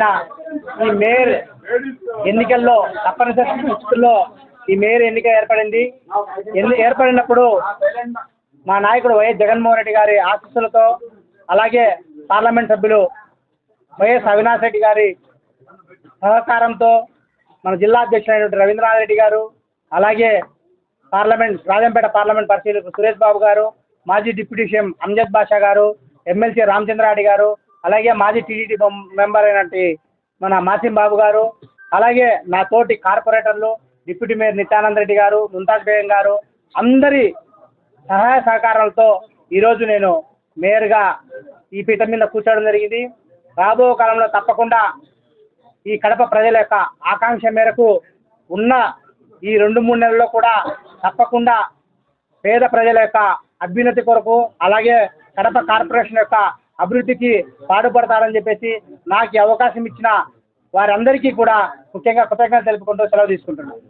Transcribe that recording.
ఆయన ఈ మేయర్ ఎన్నికల్లో తప్పనిసరి పరిస్థితుల్లో ఈ మేయర్ ఎన్నిక ఏర్పడింది. ఎన్ని ఏర్పడినప్పుడు మా నాయకుడు వైఎస్ జగన్మోహన్ రెడ్డి గారి ఆశీస్సులతో అలాగే పార్లమెంట్ సభ్యులు వైఎస్ అవినాష్ రెడ్డి గారి సహకారంతో మన జిల్లా అధ్యక్షుడైనటువంటి రవీంద్రనాథ్ రెడ్డి గారు అలాగే పార్లమెంట్ రాజంపేట పార్లమెంట్ పరిశీలకులు సురేష్ బాబు గారు మాజీ డిప్యూటీ సీఎం అంజద్ బాషా గారు ఎమ్మెల్సీ రామచంద్రారెడ్డి గారు అలాగే మాజీ టీడీటీ మెంబర్ అయినటువంటి మన మాసిం బాబు గారు అలాగే నా తోటి కార్పొరేటర్లు డిప్యూటీ మేయర్ నిత్యానంద రెడ్డి గారు ముంతాజ్ బేగం గారు అందరి సహాయ సహకారాలతో ఈరోజు నేను మేయర్గా ఈ పీఠం మీద కూర్చోవడం జరిగింది. రాబో కాలంలో తప్పకుండా ఈ కడప ప్రజల యొక్క ఆకాంక్ష మేరకు ఉన్న ఈ రెండు మూడు నెలల్లో కూడా తప్పకుండా పేద ప్రజల యొక్క అభ్యున్నతి కొరకు అలాగే కడప కార్పొరేషన్ యొక్క అభివృద్ధికి పాటుపడతారని చెప్పేసి నాకు ఈ అవకాశం ఇచ్చిన వారందరికీ కూడా ముఖ్యంగా కృతజ్ఞతలు తెలుపుకుంటూ సెలవు తీసుకుంటున్నాను.